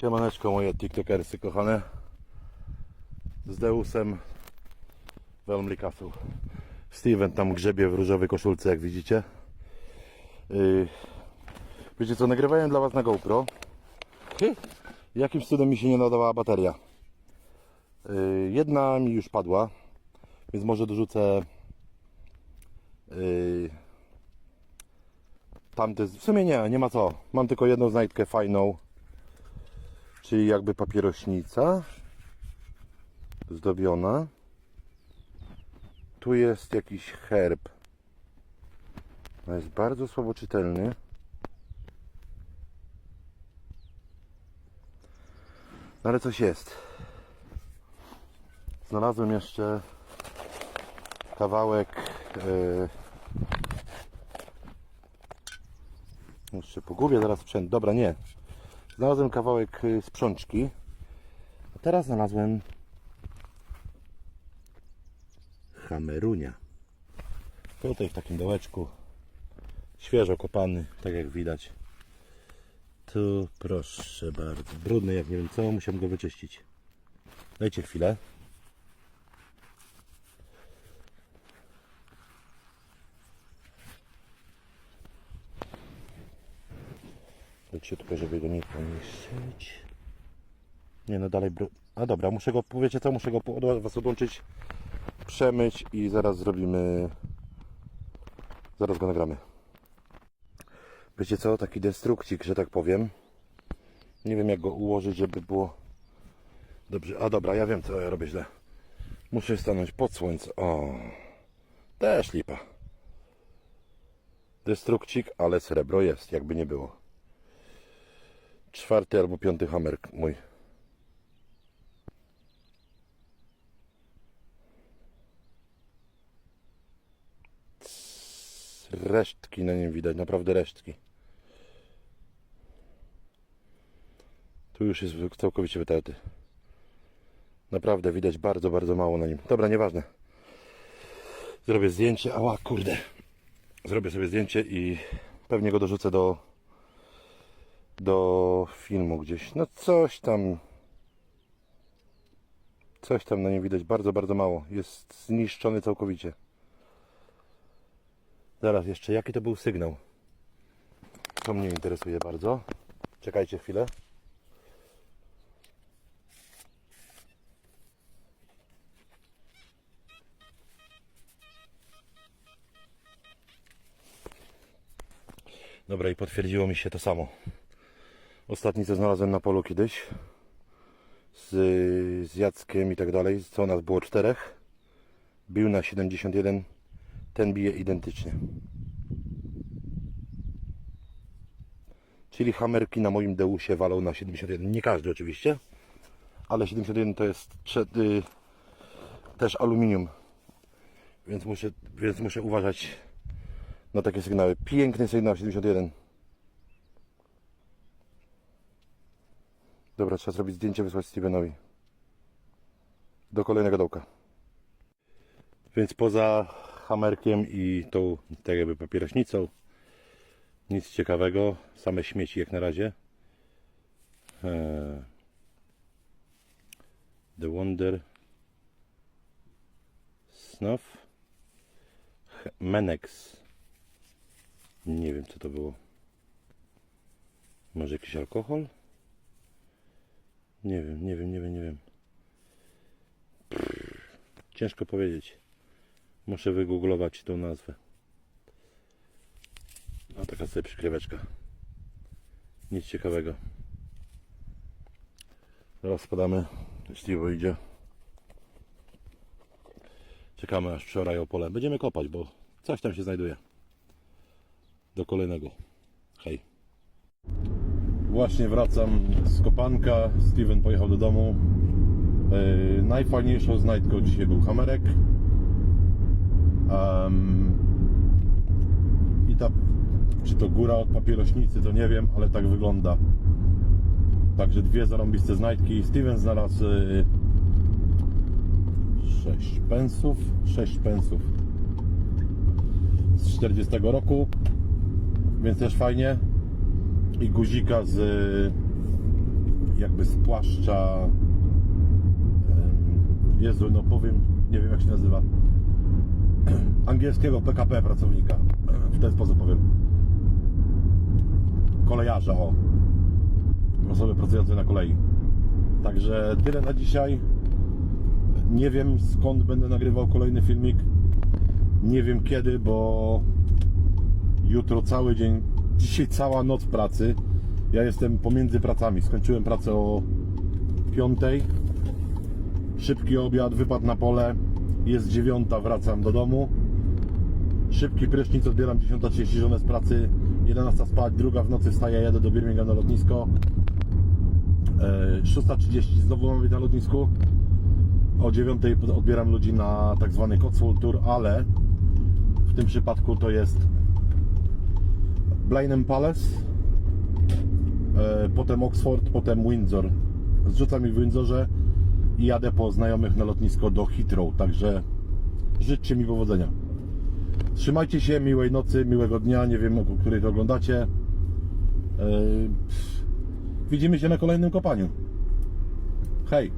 Siemaneczko moje tiktokersy kochane. Z Deusem Welmley Castle Steven tam grzebie w różowej koszulce jak widzicie. Yy, Wiecie co, nagrywałem dla was na GoPro. Jakimś cudem mi się nie nadawała bateria. Yy, Jedna mi już padła Więc może dorzucę yy, Tamte, w sumie nie, nie ma co. Mam tylko jedną znajdkę fajną Czyli jakby papierośnica zdobiona. Tu jest jakiś herb. No jest bardzo słabo czytelny. No ale coś jest. Znalazłem jeszcze kawałek yy... jeszcze pogubię zaraz sprzęt. Dobra, nie. Znalazłem kawałek y, sprzączki. A teraz znalazłem hamerunia. Tutaj w takim dołeczku. Świeżo kopany, tak jak widać. Tu proszę bardzo. Brudny jak nie wiem co, musiałem go wyczyścić. Dajcie chwilę. Leciutko, żeby go nie poniszczyć. Nie no, dalej. A dobra, muszę go, wiecie co, muszę go od was odłączyć, przemyć i zaraz zrobimy... Zaraz go nagramy. Wiecie co, taki destrukcik, że tak powiem. Nie wiem jak go ułożyć, żeby było... Dobrze, a dobra, ja wiem co ja robię źle. Muszę stanąć pod słońce. O, też lipa. Destrukcik, ale srebro jest, jakby nie było. Czwarty albo piąty hamer mój. Resztki na nim widać, naprawdę resztki. Tu już jest całkowicie wytarty. Naprawdę widać bardzo, bardzo mało na nim. Dobra, nieważne. Zrobię zdjęcie. Ała, kurde. Zrobię sobie zdjęcie i pewnie go dorzucę do do filmu gdzieś. No coś tam. Coś tam na nim widać bardzo, bardzo mało. Jest zniszczony całkowicie. Zaraz jeszcze, jaki to był sygnał? To mnie interesuje bardzo. Czekajcie chwilę. Dobra, i potwierdziło mi się to samo. Ostatni co znalazłem na polu kiedyś z, z Jackiem i tak dalej, co nas było czterech. Bił na 71, ten bije identycznie. Czyli hamerki na moim Deusie walą na 71. Nie każdy oczywiście, ale 71 to jest y, też aluminium. Więc muszę, więc muszę uważać na takie sygnały. Piękny sygnał 71. Dobra, trzeba zrobić zdjęcie, wysłać Stevenowi. Do kolejnego dołka. Więc poza hamerkiem i tą tak jakby papierośnicą nic ciekawego, same śmieci jak na razie. Eee, The Wonder Snuff Menex nie wiem co to było może jakiś alkohol? Nie wiem, nie wiem, nie wiem, nie wiem. Ciężko powiedzieć. Muszę wygooglować tą nazwę. A taka sobie przykryweczka. Nic ciekawego. Zaraz spadamy. Steve idzie. Czekamy aż przeorają pole. Będziemy kopać, bo coś tam się znajduje. Do kolejnego. Właśnie wracam z kopanka. Steven pojechał do domu. Yy, najfajniejszą znajdką dzisiaj był hamerek. Em, I ta, czy to góra od papierośnicy, to nie wiem, ale tak wygląda. Także dwie zarąbiste znajdki. Steven znalazł yy, 6 pensów. 6 pensów z 40 roku. Więc też fajnie i guzika z jakby spłaszcza em, Jezu, no powiem, nie wiem jak się nazywa angielskiego PKP pracownika. W ten sposób powiem. Kolejarza, o. Osoby pracujące na kolei. Także tyle na dzisiaj. Nie wiem skąd będę nagrywał kolejny filmik. Nie wiem kiedy, bo jutro cały dzień, dzisiaj cała noc pracy. Ja jestem pomiędzy pracami. Skończyłem pracę o 5. Szybki obiad, wypad na pole. Jest 9, wracam do domu. Szybki prysznic, odbieram 10.30 żonę z pracy. 11 spać, druga w nocy wstaję, jadę do Birmingham na lotnisko. E, 6.30 znowu mam być na lotnisku. O 9 odbieram ludzi na tak zwany Cotswold Tour, ale w tym przypadku to jest Blenheim Palace, e, potem Oxford, potem Windsor. Zrzucam ich w Windsorze i jadę po znajomych na lotnisko do Heathrow, także życzcie mi powodzenia. Trzymajcie się, miłej nocy, miłego dnia, nie wiem o której to oglądacie. E, Widzimy się na kolejnym kopaniu. Hej!